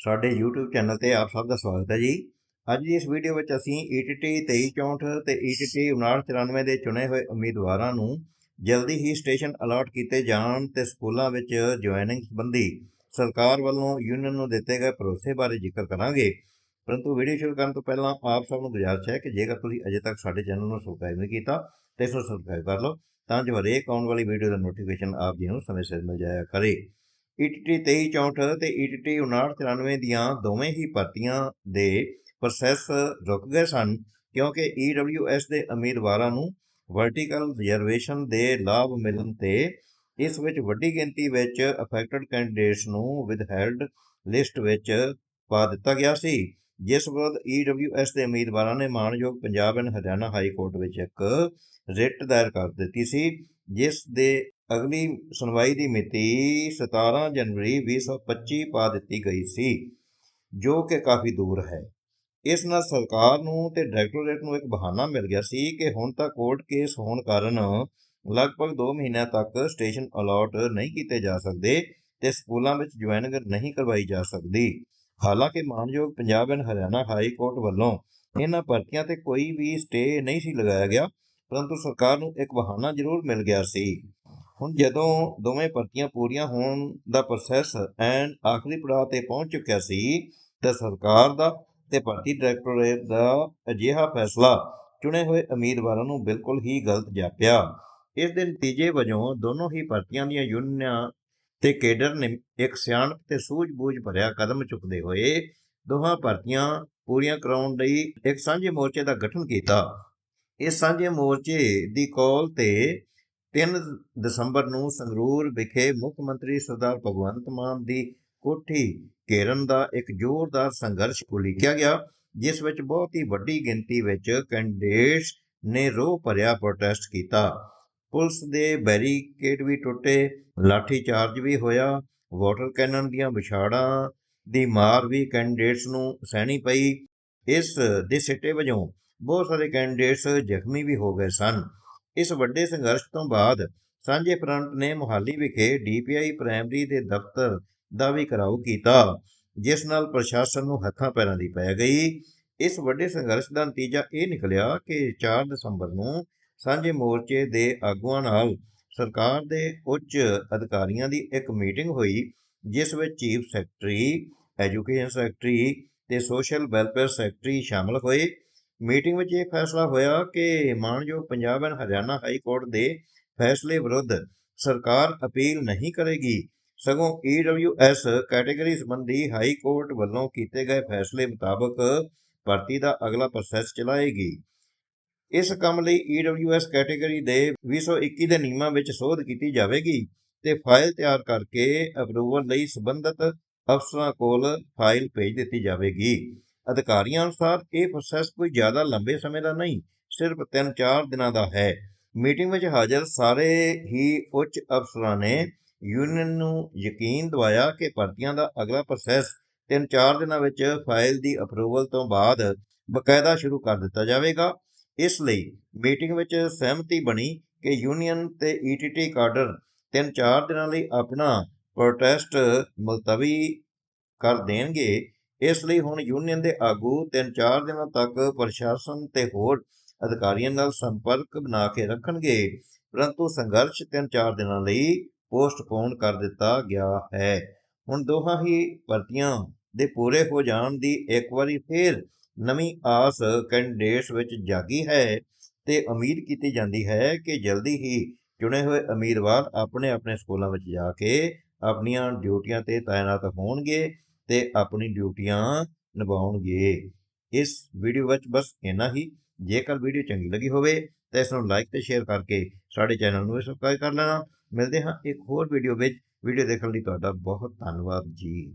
ਸਾਡੇ YouTube channel ਤੇ ਆਪ ਸਭ ਦਾ ਸਵਾਗਤ ਹੈ ਜੀ। ਅੱਜ ਦੀ ਇਸ ਵੀਡੀਓ ਵਿੱਚ ਅਸੀਂ E ETT 2364 ਤੇ E ETT 5994 ਦੇ ਚੁਣੇ ਹੋਏ ਉਮੀਦਵਾਰਾਂ ਨੂੰ ਜਲਦੀ ਹੀ ਸਟੇਸ਼ਨ ਅਲਾਟ ਕੀਤੇ ਜਾਣ ਤੇ ਸਕੂਲਾਂ ਵਿੱਚ ਜੁਆਇਨਿੰਗ ਸੰਬੰਧੀ ਸਰਕਾਰ ਵੱਲੋਂ ਯੂਨੀਅਨ ਨੂੰ ਦਿੱਤੇ ਗਏ ਭਰੋਸੇ ਬਾਰੇ ਜ਼ਿਕਰ ਕਰਾਂਗੇ। ਪਰੰਤੂ ਵੀਡੀਓ ਸ਼ੁਰੂ ਕਰਨ ਤੋਂ ਪਹਿਲਾਂ ਆਪ ਸਭ ਨੂੰ ਗੁਜ਼ਾਰਿਸ਼ ਹੈ ਕਿ ਜੇਕਰ ਤੁਸੀਂ ਅਜੇ ਤੱਕ ਸਾਡੇ ਚੈਨਲ ਨੂੰ ਸਬਸਕ੍ਰਾਈਬ ਨਹੀਂ ਕੀਤਾ ਤਾਂ ਇਸ ਨੂੰ ਸਬਸਕ੍ਰਾਈਬ ਕਰ ਲਓ ਤਾਂ ਜੋ ਹਰੇਕ ਆਉਣ ਵਾਲੀ ਵੀਡੀਓ ਦਾ ਨੋਟੀਫਿਕੇਸ਼ਨ ਆਪ ਜੀ ਨੂੰ ਸਮੇਂ ਸਿਰ ਮਿਲ ਜਾਇਆ ਕਰੇ। ETT 2364 ਤੇ E ETT 5994 ਦੀਆਂ ਦੋਵੇਂ ਹੀ ਭਰਤੀਆਂ ਦੇ ਪ੍ਰੋਸੈਸ ਰੁਕ ਗਏ ਸਨ, ਕਿਉਂਕਿ EWS ਦੇ ਉਮੀਦਵਾਰਾਂ ਨੂੰ ਵਰਟੀਕਲ ਰਿਜ਼ਰਵੇਸ਼ਨ ਦੇ ਲਾਭ ਮਿਲਣ ਤੇ ਇਸ ਵਿੱਚ ਵੱਡੀ ਗਿਣਤੀ ਵਿੱਚ ਅਫੈਕਟਡ ਕੈਂਡੀਡੇਟਸ ਨੂੰ ਵਿਦਹੈਲਡ ਲਿਸਟ ਵਿੱਚ ਪਾ ਦਿੱਤਾ ਗਿਆ ਸੀ, ਜਿਸ ਵਿਰੁੱਧ EWS ਦੇ ਉਮੀਦਵਾਰਾਂ ਨੇ ਮਾਣਯੋਗ Punjab and Haryana high court ਵਿੱਚ ਇੱਕ ਰਿਟ ਦਾਇਰ ਕਰ ਦਿੱਤੀ ਸੀ। ਜਿਸ ਦੇ ਅਗਲੀ ਸੁਣਵਾਈ ਦੀ ਮਿਤੀ 17 ਜਨਵਰੀ 2025 ਪਾ ਦਿੱਤੀ ਗਈ ਸੀ, ਜੋ ਕਿ ਕਾਫੀ ਦੂਰ ਹੈ। ਇਸ ਨਾਲ ਸਰਕਾਰ ਨੂੰ ਤੇ ਡਾਇਰੈਕਟੋਰੇਟ ਨੂੰ ਇੱਕ ਬਹਾਨਾ ਮਿਲ ਗਿਆ ਸੀ ਕਿ ਹੁਣ ਤੱਕ ਕੋਰਟ ਕੇਸ ਹੋਣ ਕਾਰਨ ਲਗਭਗ 2 ਮਹੀਨਿਆਂ ਤੱਕ ਸਟੇਸ਼ਨ ਅਲਾਟ ਨਹੀਂ ਕੀਤੇ ਜਾ ਸਕਦੇ ਤੇ ਸਕੂਲਾਂ ਵਿੱਚ ਜੁਆਇਨਿੰਗ ਨਹੀਂ ਕਰਵਾਈ ਜਾ ਸਕਦੀ। ਹਾਲਾਂਕਿ ਮਾਨਯੋਗ Punjab and Haryana high court ਵੱਲੋਂ ਇਹਨਾਂ ਭਰਤੀਆਂ ਤੇ ਕੋਈ ਵੀ ਸਟੇ ਨਹੀਂ ਸੀ ਲਗਾਇਆ ਗਿਆ। ਪਰੰਤੂ ਸਰਕਾਰ ਨੂੰ ਇੱਕ ਬਹਾਨਾ ਜ਼ਰੂਰ ਮਿਲ ਗਿਆ ਸੀ। ਹੁਣ ਜਦੋਂ ਦੋਵੇਂ ਭਰਤੀਆਂ ਪੂਰੀਆਂ ਹੋਣ ਦਾ ਪ੍ਰੋਸੈਸ ਐਂਡ ਆਖਰੀ ਪੜਾਅ ਤੇ ਪਹੁੰਚ ਚੁੱਕਿਆ ਸੀ, ਤਾਂ ਸਰਕਾਰ ਦਾ ਤੇ ਭਰਤੀ ਡਾਇਰੈਕਟੋਰੇਟ ਦਾ ਅਜਿਹਾ ਫੈਸਲਾ ਚੁਣੇ ਹੋਏ ਉਮੀਦਵਾਰਾਂ ਨੂੰ ਬਿਲਕੁਲ ਹੀ ਗਲਤ ਜਾਪਿਆ। ਇਸ ਦੇ ਨਤੀਜੇ ਵਜੋਂ ਦੋਨੋਂ ਹੀ ਭਰਤੀਆਂ ਦੀਆਂ ਯੂਨੀਅਨਾਂ ਤੇ ਕੇਡਰ ਨੇ ਇੱਕ ਸਿਆਣਪ ਤੇ ਸੂਝ-ਬੂਝ ਭਰਿਆ ਕਦਮ ਚੁੱਕਦੇ ਹੋਏ ਦੋਹਾਂ ਭਰਤੀਆਂ ਪੂਰੀਆਂ ਕਰਾਉਣ ਲਈ ਇੱਕ ਸਾਂਝੇ ਮੋਰਚੇ ਦਾ ਗਠਨ ਕੀਤਾ। ਇਸ ਸਾਂਝੇ ਮੋਰਚੇ ਦੀ ਕਾਲ ਤੇ 3 ਦਸੰਬਰ ਨੂੰ ਸੰਗਰੂਰ ਵਿਖੇ ਮੁੱਖ ਮੰਤਰੀ ਸਰਦਾਰ ਭਗਵੰਤ ਮਾਨ ਦੀ ਕੋਠੀ ਘੇਰਨ ਦਾ ਇੱਕ ਜ਼ੋਰਦਾਰ ਸੰਘਰਸ਼ ਉਲੀਕਿਆ ਗਿਆ, ਜਿਸ ਵਿੱਚ ਬਹੁਤ ਹੀ ਵੱਡੀ ਗਿਣਤੀ ਵਿੱਚ ਕੈਂਡੀਡੇਟਸ ਨੇ ਰੋਹ ਭਰਿਆ ਪ੍ਰੋਟੈਸਟ ਕੀਤਾ। ਪੁਲਿਸ ਦੇ ਬੈਰੀਕੇਡ ਵੀ ਟੁੱਟੇ, ਲਾਠੀ ਚਾਰਜ ਵੀ ਹੋਇਆ, ਵਾਟਰ ਕੈਨਨ ਦੀਆਂ ਵਿਛਾੜਾਂ ਦੀ ਮਾਰ ਵੀ ਕੈਂਡੀਡੇਟਸ ਨੂੰ ਸਹਿਣੀ ਪਈ। ਇਸ ਦੇ ਸਿੱਟੇ ਵਜੋਂ ਬਹੁਤ ਸਾਰੇ ਕੈਂਡੀਡੇਟਸ ਜ਼ਖਮੀ ਵੀ ਹੋ ਗਏ ਸਨ। ਇਸ ਵੱਡੇ ਸੰਘਰਸ਼ ਤੋਂ ਬਾਅਦ ਸਾਂਝੇ ਫਰੰਟ ਨੇ ਮੁਹਾਲੀ ਵਿਖੇ ਡੀਪੀਆਈ ਪ੍ਰਾਇਮਰੀ ਦੇ ਦਫ਼ਤਰ ਦਾ ਵੀ ਘਿਰਾਓ ਕੀਤਾ, ਜਿਸ ਨਾਲ ਪ੍ਰਸ਼ਾਸਨ ਨੂੰ ਹੱਥਾਂ ਪੈਰਾਂ ਦੀ ਪੈ ਗਈ। ਇਸ ਵੱਡੇ ਸੰਘਰਸ਼ ਦਾ ਨਤੀਜਾ ਇਹ ਨਿਕਲਿਆ ਕਿ 4 ਦਸੰਬਰ ਨੂੰ ਸਾਂਝੇ ਮੋਰਚੇ ਦੇ ਆਗੂਆਂ ਨਾਲ ਸਰਕਾਰ ਦੇ ਉੱਚ ਅਧਿਕਾਰੀਆਂ ਦੀ ਇੱਕ ਮੀਟਿੰਗ ਹੋਈ, ਜਿਸ ਵਿੱਚ ਚੀਫ ਸੈਕਟਰੀ, ਐਜੂਕੇਸ਼ਨ ਸੈਕਟਰੀ ਤੇ ਸੋਸ਼ਲ ਵੈਲਫੇਅਰ ਸੈਕਟਰੀ ਸ਼ਾਮਲ ਹੋਏ। ਮੀਟਿੰਗ ਵਿੱਚ ਇਹ ਫੈਸਲਾ ਹੋਇਆ ਕਿ ਮਾਨਯੋਗ Punjab and Haryana high court ਦੇ ਫੈਸਲੇ ਵਿਰੁੱਧ ਸਰਕਾਰ ਅਪੀਲ ਨਹੀਂ ਕਰੇਗੀ। ਸਗੋਂ EWS ਕੈਟਾਗਰੀ ਸੰਬੰਧੀ ਹਾਈ ਕੋਰਟ ਵੱਲੋਂ ਕੀਤੇ ਗਏ ਫੈਸਲੇ ਮੁਤਾਬਕ ਭਰਤੀ ਦਾ ਅਗਲਾ ਪ੍ਰੋਸੈਸ ਚਲਾਏਗੀ। ਇਸ ਕੰਮ ਲਈ EWS ਕੈਟਾਗਰੀ ਦੇ 221 ਦੇ ਨਿਯਮਾਂ ਵਿੱਚ ਸੋਧ ਕੀਤੀ ਜਾਵੇਗੀ ਤੇ ਫਾਈਲ ਤਿਆਰ ਕਰਕੇ ਅਪਰੂਵਲ ਲਈ ਸੰਬੰਧਿਤ ਅਫਸਰਾਂ ਕੋਲ ਫਾਈਲ ਭੇਜ ਦਿੱਤੀ ਜਾਵੇਗੀ। ਅਧਿਕਾਰੀਆਂ ਅਨੁਸਾਰ ਇਹ ਪ੍ਰੋਸੈਸ ਕੋਈ ਜ਼ਿਆਦਾ ਲੰਬੇ ਸਮੇਂ ਦਾ ਨਹੀਂ, ਸਿਰਫ 3-4 ਦਿਨਾਂ ਦਾ ਹੈ। ਮੀਟਿੰਗ ਵਿੱਚ ਹਾਜ਼ਰ ਸਾਰੇ ਹੀ ਉੱਚ ਅਫਸਰਾਂ ਨੇ ਯੂਨੀਅਨ ਨੂੰ ਯਕੀਨ ਦਿਵਾਇਆ ਕਿ ਭਰਤੀਆਂ ਦਾ ਅਗਲਾ ਪ੍ਰੋਸੈਸ 3-4 ਦਿਨਾਂ ਵਿੱਚ ਫਾਈਲ ਦੀ ਅਪਰੂਵਲ ਤੋਂ ਬਾਅਦ ਬਕਾਇਦਾ ਸ਼ੁਰੂ ਕਰ ਦਿੱਤਾ ਜਾਵੇਗਾ। ਇਸ ਲਈ ਮੀਟਿੰਗ ਵਿੱਚ ਸਹਿਮਤੀ ਬਣੀ ਕਿ ਯੂਨੀਅਨ ਤੇ ਈਟੀਟੀ ਕਾਡਰ 3-4 ਦਿਨਾਂ ਲਈ ਆਪਣਾ ਪ੍ਰੋਟੈਸਟ ਮੁਲਤਵੀ ਕਰ ਦੇਣਗੇ। ਇਸ ਲਈ ਹੁਣ ਯੂਨੀਅਨ ਦੇ ਆਗੂ 3-4 ਦਿਨਾਂ ਤੱਕ ਪ੍ਰਸ਼ਾਸਨ ਤੇ ਹੋਰ ਅਧਿਕਾਰੀਆਂ ਨਾਲ ਸੰਪਰਕ ਬਣਾ ਕੇ ਰੱਖਣਗੇ, ਪਰੰਤੂ ਸੰਘਰਸ਼ 3-4 ਦਿਨਾਂ ਲਈ ਪੋਸਟਪੋਨ ਕਰ ਦਿੱਤਾ ਗਿਆ ਹੈ। ਹੁਣ ਦੋਹਾਂ ਹੀ ਭਰਤੀਆਂ ਦੇ ਪੂਰੇ ਹੋ ਜਾਣ ਦੀ ਇੱਕ ਵਾਰੀ ਫੇਰ ਨਵੀਂ ਆਸ ਕੈਂਡੀਡੇਟਸ ਵਿੱਚ ਜਾਗੀ ਹੈ ਤੇ ਉਮੀਦ ਕੀਤੀ ਜਾਂਦੀ ਹੈ ਕਿ ਜਲਦੀ ਹੀ ਚੁਣੇ ਹੋਏ ਉਮੀਦਵਾਰ ਆਪਣੇ ਆਪਣੇ ਸਕੂਲਾਂ ਵਿੱਚ ਜਾ ਕੇ ਆਪਣੀਆਂ ਡਿਊਟੀਆਂ ਤੇ ਤਾਇਨਾਤ ਹੋਣਗੇ। ਤੇ ਆਪਣੀ ਡਿਊਟੀਆਂ ਨਿਭਾਉਣਗੇ। ਇਸ ਵੀਡੀਓ ਵਿੱਚ ਬਸ ਇੰਨਾ ਹੀ। ਜੇਕਰ ਵੀਡੀਓ ਚੰਗੀ ਲੱਗੀ ਹੋਵੇ ਤਾਂ ਇਸ ਨੂੰ ਲਾਈਕ ਤੇ ਸ਼ੇਅਰ ਕਰਕੇ ਸਾਡੇ ਚੈਨਲ ਨੂੰ ਸਬਸਕ੍ਰਾਈਬ ਕਰ ਲੈਣਾ। ਮਿਲਦੇ ਹਾਂ ਇੱਕ ਹੋਰ ਵੀਡੀਓ ਵਿੱਚ। ਵੀਡੀਓ ਦੇਖਣ ਲਈ ਤੁਹਾਡਾ ਬਹੁਤ ਧੰਨਵਾਦ ਜੀ।